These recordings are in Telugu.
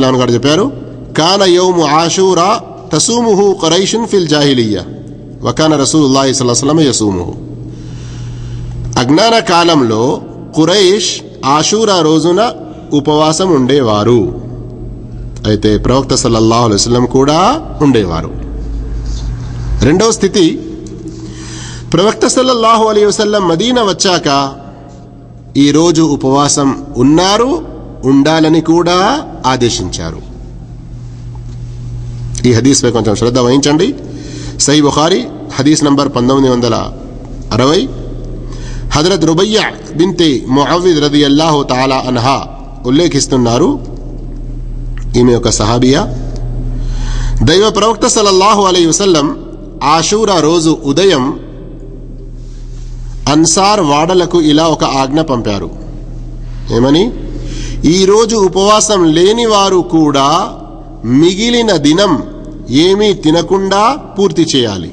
ఇస్లాం గారు చెప్పారు కాన యౌము ఆషూరా తసూముహు ఖరైషున్ ఫిల్ జాహిలియ వకాన రసూలుల్లాహి సల్లాహం యసూముహు. అజ్ఞాన కాలంలో ఖురైష్ ఆషూరా రోజున ఉపవాసం ఉండేవారు. అయితే ప్రవక్త సల్లల్లాహు అలైహి కూడా ఉండేవారు. రెండవ స్థితి ప్రవక్త సల్లల్లాహు అలైహి వసల్లం మదీనా వచ్చాక ఈరోజు ఉపవాసం ఉన్నారు ఉండాలని కూడా ఆదేశించారు. ఈ హదీస్పై కొంచెం శ్రద్ధ వహించండి. సై బుఖారి హదీస్ నంబర్ పంతొమ్మిది వందల అరవై. హజరత్ రుబయ్య బింతే ముఅవిద్ రది అల్లాహు తాలా అన్హా ఉల్లేఖిస్తున్నారు. ఈమె ఒక సహాబియా. దైవ ప్రవక్త సలల్లాహు అలై వసల్లం ఆషూరా రోజు ఉదయం అన్సార్ వాడలకు ఇలా ఒక ఆజ్ఞ పంపారు. ఏమని? ఈరోజు ఉపవాసం లేని వారు కూడా మిగిలిన దినం ఏమీ తినకుండా పూర్తి చేయాలి.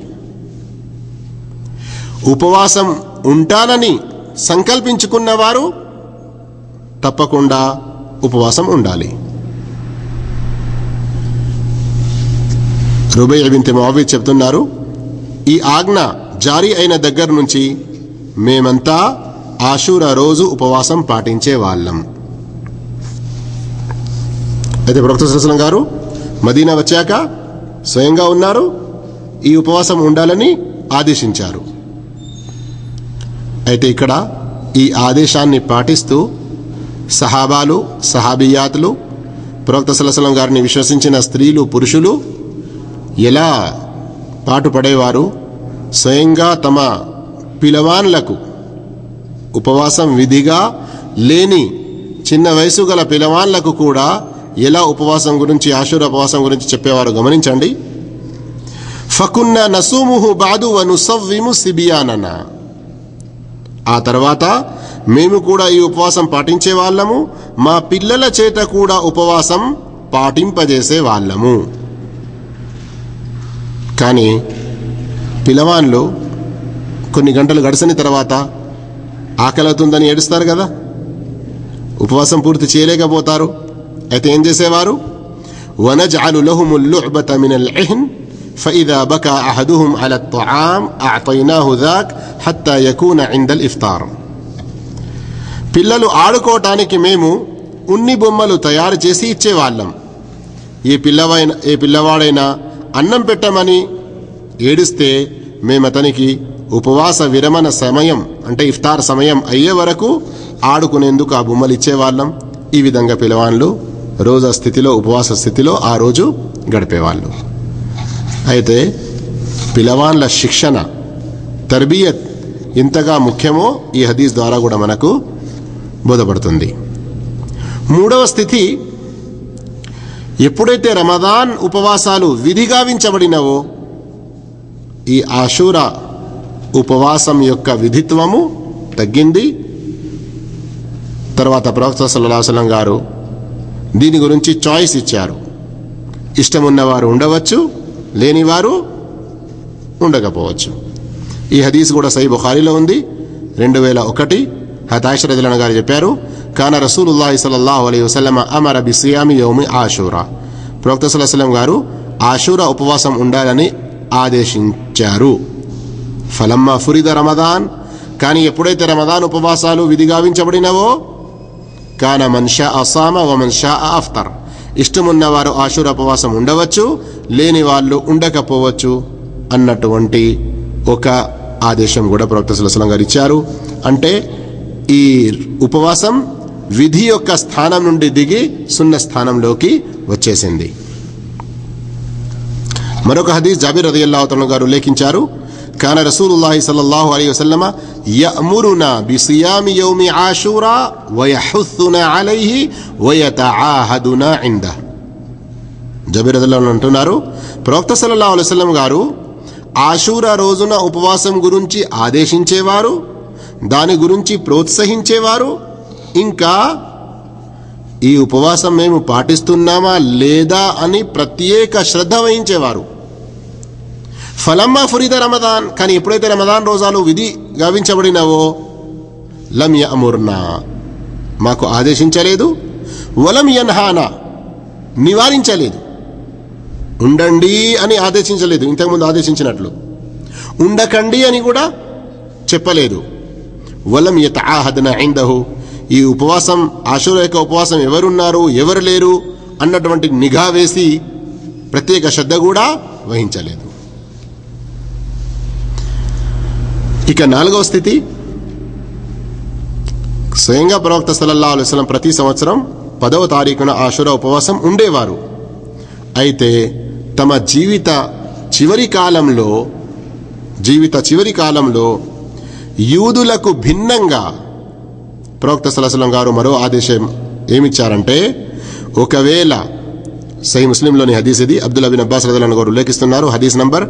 ఉపవాసం ఉంటానని సంకల్పించుకున్నవారు తప్పకుండా ఉపవాసం ఉండాలి. రుబై బింతి మావి చెప్తున్నారు ఈ ఆజ్ఞ జారీ అయిన దగ్గర నుంచి మేమంతా ఆశూర రోజు ఉపవాసం పాటించే వాళ్ళం. అయితే ప్రవక్త సరస్వలం గారు మదీనా వచ్చాక స్వయంగా ఉన్నారు ఈ ఉపవాసం ఉండాలని ఆదేశించారు. అయితే ఇక్కడ ఈ ఆదేశాన్ని పాటిస్తూ సహాబాలు సహాబియాతులు ప్రవక్త సలసలం గారిని విశ్వసించిన స్త్రీలు పురుషులు ఎలా పాటుపడేవారు? స్వయంగా తమ పిలవాన్లకు ఉపవాసం విధిగా లేని చిన్న వయసు గల పిలవాన్లకు కూడా ఎలా ఉపవాసం గురించి ఆశూర ఉపవాసం గురించి చెప్పేవారు గమనించండి. ఫకున్న నసూముహు బాదు వనుసవ్విము సిబియానన. ఆ తర్వాత మేము కూడా ఈ ఉపవాసం పాటించే వాళ్ళము మా పిల్లల చేత కూడా ఉపవాసం పాటింపజేసే వాళ్ళము. కానీ పిలవాన్లు కొన్ని గంటలు గడిచిన తర్వాత ఆకలి ఏడుస్తారు కదా? ఉపవాసం పూర్తి చేయలేకపోతారు. అయితే ఏం చేసేవారు ونجعل لهم اللعبة من العهن فإذا بكى أحدهم على الطعام أعطيناه ذاك حتى يكون عند الإفطار పిల్లలు ఆడుకోవటానికి మేము ఉన్ని బొమ్మలు తయారు చేసి ఇచ్చేవాళ్ళం ఏ పిల్లవైన ఏ పిల్లవాడైనా అన్నం పెట్టమని ఏడిస్తే మేము అతనికి ఉపవాస విరమణ సమయం అంటే ఇఫ్తార్ సమయం అయ్యే వరకు ఆడుకునేందుకు ఆ బొమ్మలు ఇచ్చేవాళ్ళం ఈ విధంగా పిలవాన్లు రోజా స్థితిలో ఉపవాస స్థితిలో ఆ రోజు గడిపేవాళ్ళు. అయితే పిలవాన్ల శిక్షణ తర్బియత్ ఎంతగా ముఖ్యమో ఈ హదీస్ ద్వారా కూడా మనకు బోధపడుతుంది. మూడవ స్థితి ఎప్పుడైతే రమదాన్ ఉపవాసాలు విధిగావించబడినవో ఈ ఆశూర ఉపవాసం యొక్క విధిత్వము తగ్గింది. తర్వాత ప్రవక్త సల్లాహం గారు దీని గురించి చాయిస్ ఇచ్చారు. ఇష్టం ఉన్నవారు ఉండవచ్చు లేనివారు ఉండకపోవచ్చు. ఈ హదీస్ కూడా సై బుఖారీలో ఉంది. రెండు వేల ఒకటి హతాషరదులన గారు చెప్పారు కాన రసూలుల్లాహి సల్లల్లాహు అలైహి వసల్లమ అమర బి సియామి యోమి ఆషూరా. ప్రవక్త సల్లాహం గారు ఆషూరా ఉపవాసం ఉండాలని ఆదేశించారు. ఫలమ్మ ఫురిద రమదాన్. కానీ ఎప్పుడైతే రమదాన్ ఉపవాసాలు విధిగావించబడినవో కాన మన్షా అసామ వ మన్షా అఫ్తర్. ఇష్టమున్నవారు ఆశూర ఉపవాసం ఉండవచ్చు లేని వాళ్ళు ఉండకపోవచ్చు అన్నటువంటి ఒక ఆదేశం కూడా ప్రవక్త సులసలం గారు ఇచ్చారు. అంటే ఈ ఉపవాసం విధి యొక్క స్థానం నుండి దిగి సున్న స్థానంలోకి వచ్చేసింది. మరొక హదీస్ జాబిర్ రదియల్లాహు గారు ఉల్లేఖించారు కాన صلى الله عليه وسلم يأمرنا బిసియామి يوم ఆషూరా ويحثنا عليه ويتعاهدنا عنده. జబీర్ రదియల్లాహు అంటున్నారు ప్రవక్త సల్లల్లాహు అలైహి గారు ఆషూరా రోజున ఉపవాసం గురించి ఆదేశించేవారు దాని గురించి ప్రోత్సహించేవారు ఇంకా ఈ ఉపవాసం మేము పాటిస్తున్నామా లేదా అని ప్రత్యేక శ్రద్ధ వహించేవారు. ఫలమ్మా ఫురిద రమదాన్ కానీ ఎప్పుడైతే రమదాన్ రోజాలు విధి గావించబడినవో లం యఅముర్నా మాకు ఆదేశించలేదు. వలం యన్హానా. నివారించలేదు. ఉండండి అని ఆదేశించలేదు. ఇంతకుముందు ఆదేశించినట్లు. ఉండకండి అని కూడా చెప్పలేదు. వలం యతఆహదన ఇందహు ఈ ఉపవాసం ఆశుర యొక్క ఉపవాసం ఎవరున్నారు ఎవరు లేరు అన్నటువంటి నిఘా వేసి ప్రత్యేక శ్రద్ధ కూడా వహించలేదు. ఇక నాలుగవ స్థితి. స్వయంగా ప్రవక్త సలల్లా అలైహి ప్రతి సంవత్సరం పదవ తారీఖున ఆశుర ఉపవాసం ఉండేవారు. అయితే తమ జీవిత చివరి కాలంలో జీవిత చివరి కాలంలో యూదులకు భిన్నంగా ప్రవక్త సలసలం గారు మరో ఆదేశం ఏమిచ్చారంటే ఒకవేళ సై ముస్లింలోని హదీస్ ఇది అబ్దుల్ అబిన్ అబ్బాస్ రజలను గారు ఉల్లేఖిస్తున్నారు. హదీస్ నంబర్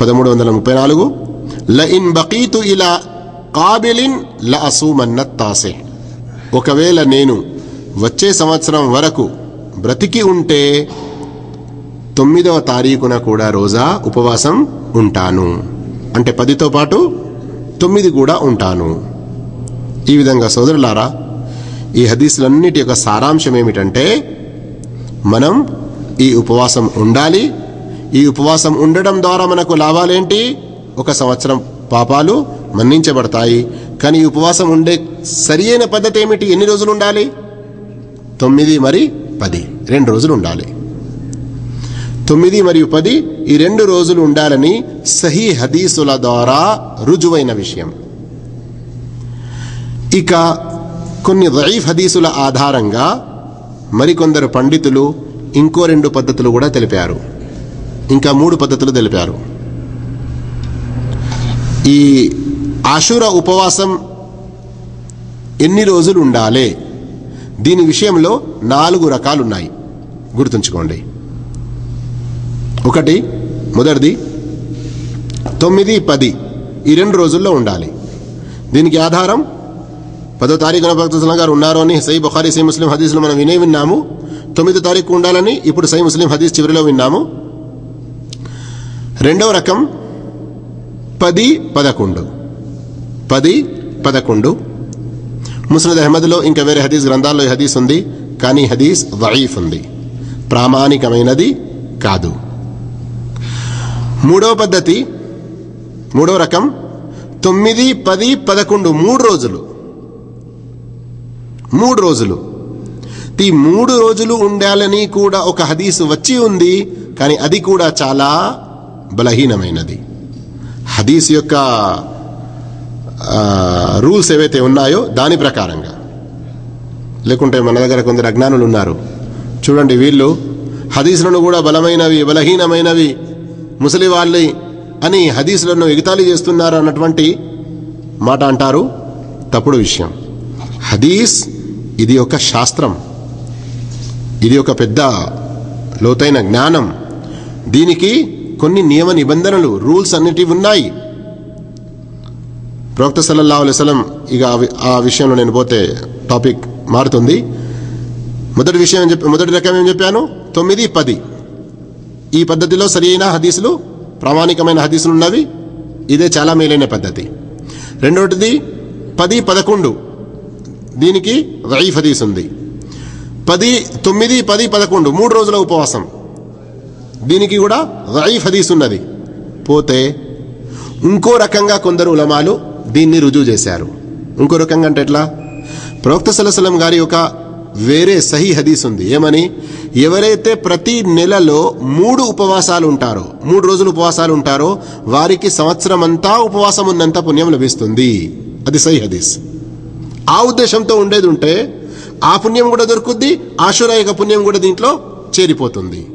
పదమూడు వందల ముప్పై నాలుగు. లఇన్ బకీతు ఇలా కాబిలిన్ ల అసూమన్న తాసే. ఒకవేళ నేను వచ్చే సంవత్సరం వరకు బ్రతికి ఉంటే తొమ్మిదవ తారీఖున కూడా రోజా ఉపవాసం ఉంటాను. అంటే పదితో పాటు తొమ్మిది కూడా ఉంటాను. ఈ విధంగా సోదరులారా ఈ హదీసులన్నిటి యొక్క సారాంశం ఏమిటంటే మనం ఈ ఉపవాసం ఉండాలి. ఈ ఉపవాసం ఉండడం ద్వారా మనకు లాభాలేంటి? ఒక సంవత్సరం పాపాలు మన్నించబడతాయి. కానీ ఉపవాసం ఉండే సరియైన పద్ధతి ఏమిటి? ఎన్ని రోజులు ఉండాలి? తొమ్మిది మరి పది. రెండు రోజులు ఉండాలి. తొమ్మిది మరియు పది ఈ రెండు రోజులు ఉండాలని సహీ హదీసుల ద్వారా రుజువైన విషయం. ఇక కొన్ని రైఫ్ హదీసుల ఆధారంగా మరికొందరు పండితులు ఇంకో రెండు పద్ధతులు కూడా తెలిపారు. ఇంకా మూడు పద్ధతులు తెలిపారు. ఈ ఆశూర ఉపవాసం ఎన్ని రోజులు ఉండాలి? దీని విషయంలో నాలుగు రకాలున్నాయి. గుర్తుంచుకోండి. ఒకటి మొదటిది తొమ్మిది పది ఈ రెండు రోజుల్లో ఉండాలి. దీనికి ఆధారం పదో తారీఖున భక్తుల గారు ఉన్నారు అని సై బుఖారీ సై ముస్లిం హదీస్లో మనం వినే విన్నాము. తొమ్మిదో తారీఖు ఉండాలని ఇప్పుడు సై ముస్లిం హదీస్ చివరిలో విన్నాము. రెండవ రకం పది పదకొండు. పది పదకొండు. ముస్నద్ అహ్మద్లో ఇంకా వేరే హదీస్ గ్రంథాల్లో ఈ హదీస్ ఉంది కానీ హదీస్ వయీఫ్ ఉంది. ప్రామాణికమైనది కాదు. మూడవ పద్ధతి మూడో రకం తొమ్మిది పది పదకొండు మూడు రోజులు. మూడు రోజులు. ఈ మూడు రోజులు ఉండాలని కూడా ఒక హదీసు వచ్చి ఉంది కానీ అది కూడా చాలా బలహీనమైనది. హదీస్ యొక్క రూల్స్ ఏవైతే ఉన్నాయో దాని ప్రకారంగా. లేకుంటే మన దగ్గర కొందరు అజ్ఞానులు ఉన్నారు. చూడండి వీళ్ళు హదీసులను కూడా బలమైనవి బలహీనమైనవి ముసలి వాళ్ళి అని హదీసులను ఎగతాళి చేస్తున్నారు అన్నటువంటి మాట అంటారు తప్పుడు విషయం. హదీస్ ఇది ఒక శాస్త్రం. ఇది ఒక పెద్ద లోతైన జ్ఞానం. దీనికి కొన్ని నియమ నిబంధనలు రూల్స్ అన్నిటివి ఉన్నాయి. ప్రవక్త సల్లల్లా అలైహి ఇక ఆ విషయంలో నేను పోతే టాపిక్ మారుతుంది. మొదటి విషయం ఏం చెప్పి మొదటి రకం ఏం చెప్పాను? తొమ్మిది పది. ఈ పద్ధతిలో సరియైన హదీసులు ప్రామాణికమైన హదీసులు ఉన్నవి. ఇదే చాలా మేలైన పద్ధతి. రెండోటిది పది పదకొండు. దీనికి రైఫ్ హదీస్ ఉంది. పది తొమ్మిది పది పదకొండు. మూడు రోజుల ఉపవాసం. దీనికి కూడా వైఫ్ హదీస్ ఉన్నది. పోతే ఇంకో రకంగా కొందరు ఉలమాలు దీన్ని రుజువు చేశారు. ఇంకో రకంగా అంటే ఎట్లా? ప్రవక్త సలసలం గారి ఒక వేరే సహీ హదీస్ ఉంది. ఏమని? ఎవరైతే ప్రతి నెలలో మూడు ఉపవాసాలు ఉంటారో మూడు రోజులు ఉపవాసాలు ఉంటారో వారికి సంవత్సరం అంతా ఉపవాసం ఉన్నంత పుణ్యం లభిస్తుంది. అది సహీ హదీస్. ఆ ఉద్దేశంతో ఉండేది ఉంటే ఆ పుణ్యం కూడా దొరుకుద్ది ఆశురాయక పుణ్యం కూడా దీంట్లో చేరిపోతుంది.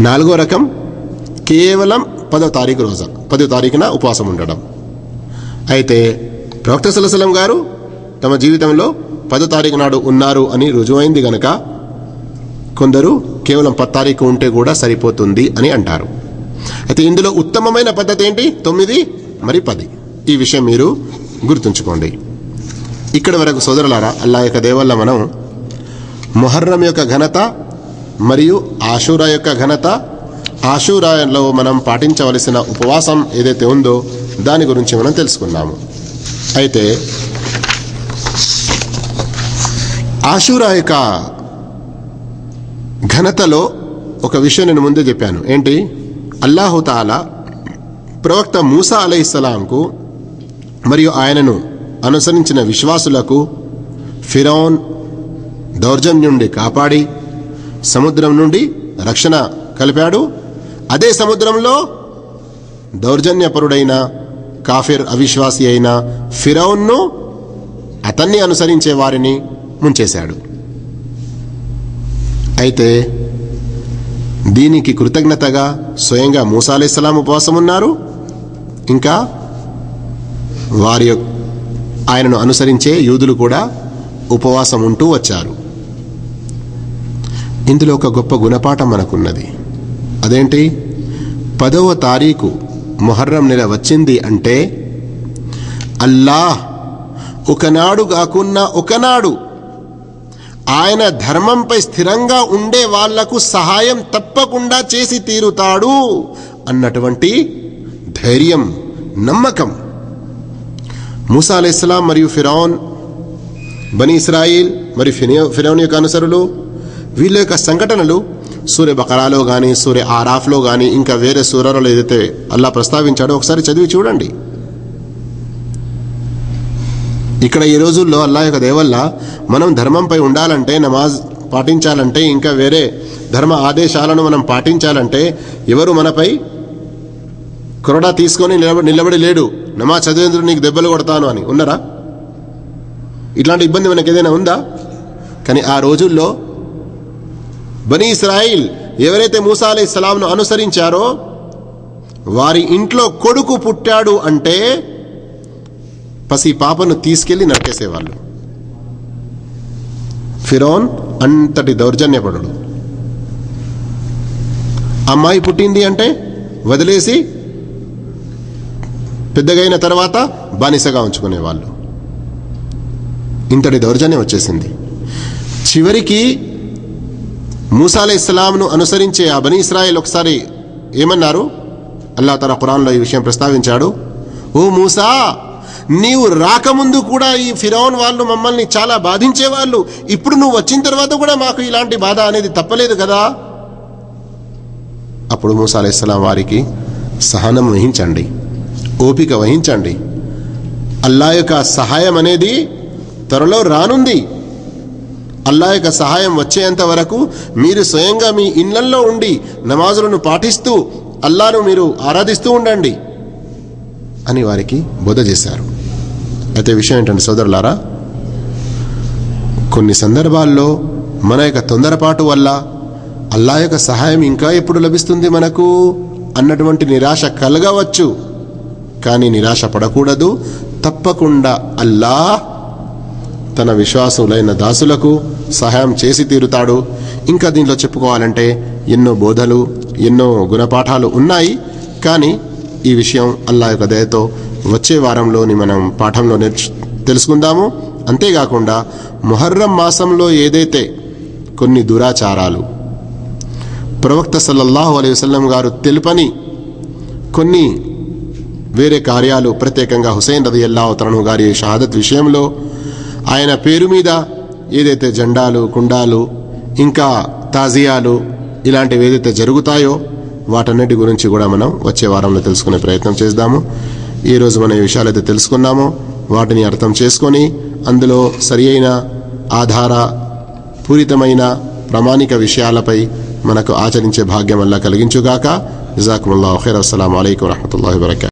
నాలుగో రకం కేవలం పదో తారీఖు రోజు పదో తారీఖున ఉపవాసం ఉండడం. అయితే ప్రవక్త సలసలం గారు తమ జీవితంలో పదో తారీఖు నాడు ఉన్నారు అని రుజువైంది గనక కొందరు కేవలం పది తారీఖు ఉంటే కూడా సరిపోతుంది అని అంటారు. అయితే ఇందులో ఉత్తమమైన పద్ధతి ఏంటి? తొమ్మిది మరి పది. ఈ విషయం మీరు గుర్తుంచుకోండి. ఇక్కడి వరకు సోదరులారా అల్లా యొక్క దేవల్ల మనం మొహర్రం యొక్క ఘనత మరియు ఆషూరా యొక్క ఘనత. ఆషూరాలో మనం పాటించవలసిన ఉపవాసం ఏదైతే ఉందో దాని గురించి మనం తెలుసుకున్నాము. అయితే ఆషూరా యొక్క ఘనతలో ఒక విషయం నేను ముందే చెప్పాను. ఏంటి? అల్లాహుతాలా ప్రవక్త మూసా అలైహిస్సలాంకు మరియు ఆయనను అనుసరించిన విశ్వాసులకు ఫిరౌన్ దౌర్జన్యం నుండి కాపాడి సముద్రం నుండి రక్షణ కలిపాడు. అదే సముద్రంలో దౌర్జన్యపరుడైన కాఫిర్ అవిశ్వాసి అయిన ఫిరౌన్ను అతన్ని అనుసరించే వారిని ముంచేశాడు. అయితే దీనికి కృతజ్ఞతగా స్వయంగా మూసాలేస్లాం ఉపవాసం ఉన్నారు. ఇంకా వారి యొక్క- ఆయనను అనుసరించే యూదులు కూడా ఉపవాసం ఉంటూ వచ్చారు. ఇందులో ఒక గొప్ప గుణపాఠం మనకున్నది. అదేంటి? పదవ తారీఖు మొహర్రం నెల వచ్చింది అంటే అల్లాహ్ ఒకనాడు కాకున్నా ఒకనాడు ఆయన ధర్మంపై స్థిరంగా ఉండే వాళ్ళకు సహాయం తప్పకుండా చేసి తీరుతాడు అన్నటువంటి ధైర్యం నమ్మకం. మూసా అలైహిస్సలాం మరియు ఫిరౌన్ బని ఇస్రాయిల్ మరియు ఫిరౌన్ యొక్క అనుసరులు వీళ్ళ యొక్క సంఘటనలు సూర్య బకరాలో కానీ సూర్య ఆరాఫ్లో కానీ ఇంకా వేరే సూర్యలో ఏదైతే అల్లా ప్రస్తావించాడో ఒకసారి చదివి చూడండి. ఇక్కడ ఈ రోజుల్లో అల్లా యొక్క దేవల్ల మనం ధర్మంపై ఉండాలంటే నమాజ్ పాటించాలంటే ఇంకా వేరే ధర్మ ఆదేశాలను మనం పాటించాలంటే ఎవరు మనపై కొరడా తీసుకొని నిలబడి నిలబడి లేడు. నమాజ్ చదివేందుకు నీకు దెబ్బలు కొడతాను అని. ఉన్నారా? ఇట్లాంటి ఇబ్బంది మనకి ఏదైనా ఉందా? కానీ ఆ రోజుల్లో బనీ ఇస్రాయిల్ ఎవరైతే మూసా అలీ ఇస్లాంను అనుసరించారో వారి ఇంట్లో కొడుకు పుట్టాడు అంటే పసి పాపను తీసుకెళ్ళి నరికేసేవాళ్ళు. ఫిరోన్ అంతటి దౌర్జన్యపడు అమ్మాయి పుట్టింది అంటే వదిలేసి పెద్దగైన తర్వాత బానిసగా ఉంచుకునేవాళ్ళు. ఇంతటి దౌర్జన్యం వచ్చేసింది. చివరికి మూసాలే ఇస్లాంను అనుసరించే ఆ బనీ ఇస్రాయిల్ ఒకసారి ఏమన్నారు? అల్లా తన ఖురాన్లో ఈ విషయం ప్రస్తావించాడు. ఓ మూసా నీవు రాకముందు కూడా ఈ ఫిరౌన్ వాళ్ళు మమ్మల్ని చాలా బాధించేవాళ్ళు. ఇప్పుడు నువ్వు వచ్చిన తర్వాత కూడా మాకు ఇలాంటి బాధ అనేది తప్పలేదు కదా? అప్పుడు మూసా ఇస్లాం వారికి సహనం వహించండి. ఓపిక వహించండి. అల్లా యొక్క సహాయం అనేది త్వరలో రానుంది. అల్లా యొక్క సహాయం వచ్చేంత వరకు మీరు స్వయంగా మీ ఇళ్ళల్లో ఉండి నమాజులను పాటిస్తూ అల్లాను మీరు ఆరాధిస్తూ ఉండండి అని వారికి బోధ చేశారు. అయితే విషయం ఏంటంటే సోదరులారా కొన్ని సందర్భాల్లో మన యొక్క తొందరపాటు వల్ల అల్లా యొక్క సహాయం ఇంకా ఎప్పుడు లభిస్తుంది మనకు అన్నటువంటి నిరాశ కలగవచ్చు. కానీ నిరాశ పడకూడదు. తప్పకుండా అల్లాహ్ తన విశ్వాసులైన దాసులకు సహాయం చేసి తీరుతాడు. ఇంకా దీనిలో చెప్పుకోవాలంటే ఎన్నో బోధలు ఎన్నో గుణపాఠాలు ఉన్నాయి. కానీ ఈ విషయం అల్లా యొక్క దయతో వచ్చే వారంలోని మనం పాఠంలో నేర్చు తెలుసుకుందాము. అంతేకాకుండా మొహర్రం మాసంలో ఏదైతే కొన్ని దురాచారాలు ప్రవక్త సల్లల్లాహు అలై వసల్లం గారు తెలుపని కొన్ని వేరే కార్యాలు ప్రత్యేకంగా హుసేన్ రది అల్లాహతను గారి షహాదత్ విషయంలో ఆయన పేరు మీద ఏదైతే జెండాలు కుండాలు ఇంకా తాజియాలు ఇలాంటివి ఏదైతే జరుగుతాయో వాటన్నిటి గురించి కూడా మనం వచ్చే వారంలో తెలుసుకునే ప్రయత్నం చేద్దాము. ఈరోజు మనం ఈ విషయాలు అయితే తెలుసుకున్నామో. వాటిని అర్థం చేసుకొని అందులో సరి అయిన ఆధార పూరితమైన ప్రామాణిక విషయాలపై మనకు ఆచరించే భాగ్యం వల్ల కలిగించుగాక. జజాకుముల్లా ఖైర్. అస్సలం అయికు వరహతుల్లా వరకా